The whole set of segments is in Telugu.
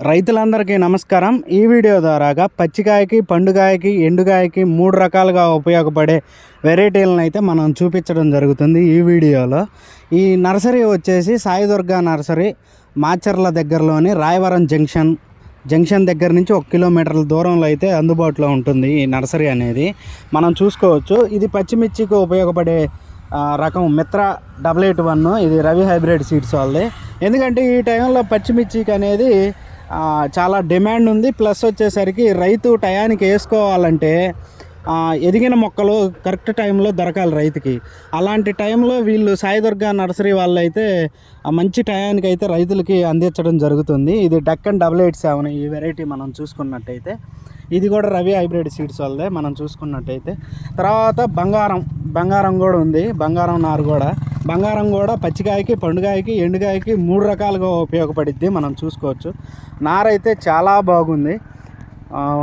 రైతులందరికీ నమస్కారం. ఈ వీడియో ద్వారాగా పచ్చికాయకి పండుగాయకి ఎండుగాయకి మూడు రకాలుగా ఉపయోగపడే వెరైటీలను అయితే మనం చూపించడం జరుగుతుంది ఈ వీడియోలో. ఈ నర్సరీ వచ్చేసి సాయిదుర్గా నర్సరీ మాచర్ల దగ్గరలోని రాయవరం జంక్షన్ జంక్షన్ దగ్గర నుంచి ఒక కిలోమీటర్ల దూరంలో అయితే అందుబాటులో ఉంటుంది ఈ నర్సరీ అనేది. మనం చూసుకోవచ్చు ఇది పచ్చిమిర్చికి ఉపయోగపడే రకం మిత్ర డబల్ ఎయిట్ వన్ ఇది రవి హైబ్రిడ్ సీడ్స్ వాళ్ళది. ఎందుకంటే ఈ టైంలో పచ్చిమిర్చికి అనేది చాలా డిమాండ్ ఉంది. ప్లస్ వచ్చేసరికి రైతు టయానికి వేసుకోవాలంటే ఎదిగిన మొక్కలు కరెక్ట్ టైంలో దొరకాలి రైతుకి. అలాంటి టైంలో వీళ్ళు సాయిదుర్గా నర్సరీ వాళ్ళు అయితే మంచి టయానికి అయితే రైతులకి అందించడం జరుగుతుంది. ఇది డక్కన్ డబల్ ఎయిట్ సెవెన్ ఈ వెరైటీ మనం చూసుకున్నట్టయితే. ఇది కూడా రవి హైబ్రిడ్ సీడ్స్ వాళ్ళదే మనం చూసుకున్నట్టయితే. తర్వాత బంగారం బంగారం కూడా ఉంది. బంగారం నారు కూడా. బంగారం కూడా పచ్చికాయకి పండుగాయకి ఎండుగాయకి మూడు రకాలుగా ఉపయోగపడిద్ది మనం చూసుకోవచ్చు. నారైతే చాలా బాగుంది.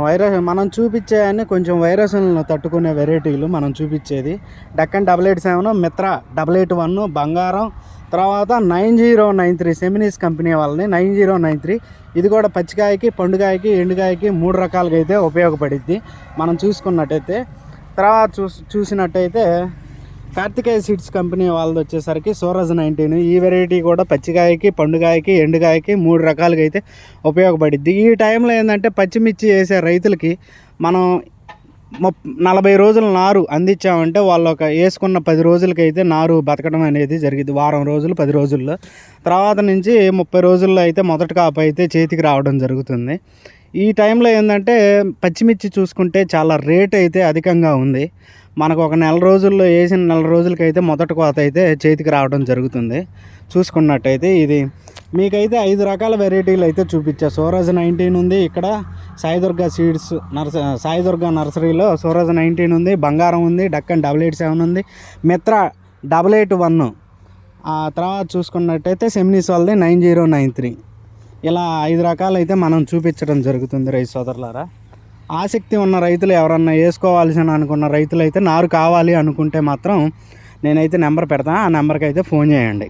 వైరస్ మనం చూపించే కొంచెం వైరస్లను తట్టుకునే వెరైటీలు మనం చూపించేది. Deccan double eight seven Mitra double eight one బంగారం. తర్వాత nine zero nine three Seminis company వాళ్ళని నైన్ జీరో నైన్ త్రీ. ఇది కూడా పచ్చికాయకి పండుగాయకి ఎండుగాయకి మూడు రకాలుగా అయితే ఉపయోగపడిద్ది మనం చూసుకున్నట్టయితే. తర్వాత చూ చూసినట్టయితే కార్తికేయ సీడ్స్ కంపెనీ వాళ్ళది వచ్చేసరికి సోరజ్ నైన్టీన్. ఈ వెరైటీ కూడా పచ్చికాయకి పండుగాయకి ఎండుగాయకి మూడు రకాలుగా అయితే ఉపయోగపడిద్ది. ఈ టైంలో ఏంటంటే పచ్చిమిర్చి వేసే రైతులకి మనం నలభై రోజుల నారు అందించామంటే వాళ్ళు ఒక వేసుకున్న పది రోజులకైతే నారు బతకడం అనేది జరిగింది వారం రోజులు పది రోజుల్లో. తర్వాత నుంచి ముప్పై రోజుల్లో అయితే మొదటి కాపు అయితే చేతికి రావడం జరుగుతుంది. ఈ టైంలో ఏంటంటే పచ్చిమిర్చి చూసుకుంటే చాలా రేట్ అయితే అధికంగా ఉంది. మనకు ఒక నెల రోజుల్లో వేసిన నెల రోజులకైతే మొదటి కోత అయితే చేతికి రావడం జరుగుతుంది. చూసుకున్నట్టయితే ఇది మీకైతే ఐదు రకాల వెరైటీలు అయితే చూపించా. సూరజ్ నైన్టీన్ ఉంది ఇక్కడ సాయిదుర్గ సీడ్స్ నర్స సాయిదుర్గ నర్సరీలో సూరజ్ నైన్టీన్ ఉంది బంగారం ఉంది డక్కన్ డబల్ ఎయిట్ సెవెన్ ఉంది మిత్ర డబల్ ఎయిట్ వన్. ఆ తర్వాత చూసుకున్నట్టయితే సెమినీస్ వాళ్ళది నైన్ జీరో నైన్ త్రీ. ఇలా ఐదు రకాలు అయితే మనం చూపించడం జరుగుతుంది రైతు సోదరులారా. ఆసక్తి ఉన్న రైతులు ఎవరన్నా వేసుకోవాల్సిన అనుకున్న రైతులు అయితే నారు కావాలి అనుకుంటే మాత్రం నేనైతే నెంబర్ పెడతాను ఆ నెంబర్కి అయితే ఫోన్ చేయండి.